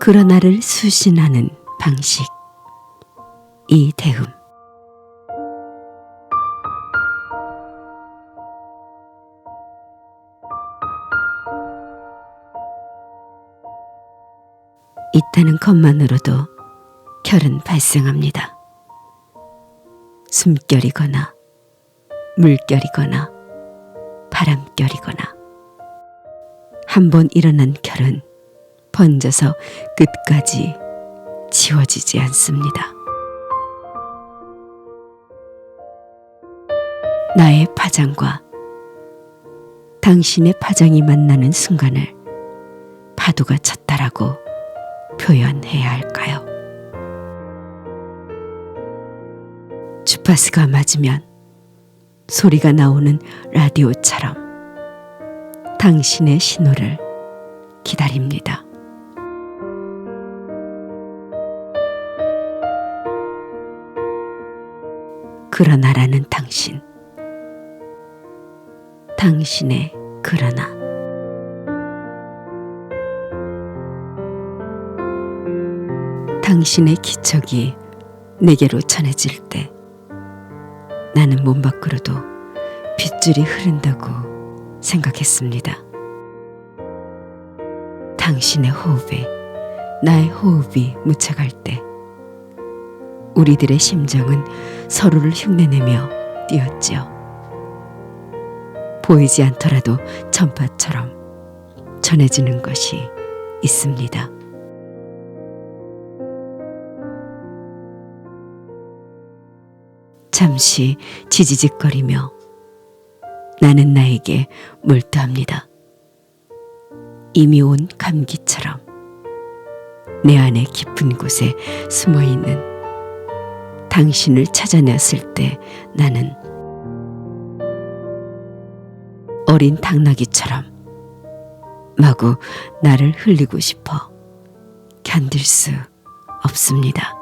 그러나를 수신하는 방식. 이대음 있다는 것만으로도 결은 발생합니다. 숨결이거나 물결이거나 바람결이거나. 한 번 일어난 결은 번져서 끝까지 지워지지 않습니다. 나의 파장과 당신의 파장이 만나는 순간을 파도가 쳤다라고 표현해야 할까요? 주파수가 맞으면 소리가 나오는 라디오처럼 당신의 신호를 기다립니다. 그러나라는 당신. 당신의 그러나. 당신의 기척이 내게로 전해질 때 나는 몸 밖으로도 빗줄이 흐른다고 생각했습니다. 당신의 호흡에 나의 호흡이 묻혀갈 때 우리들의 심정은 서로를 흉내내며 뛰었지요. 보이지 않더라도 전파처럼 전해지는 것이 있습니다. 잠시 지지직거리며 나는 나에게 몰두합니다. 이미 온 감기처럼 내 안의 깊은 곳에 숨어 있는 당신을 찾아냈을 때 나는 어린 당나귀처럼 마구 나를 흘리고 싶어 견딜 수 없습니다.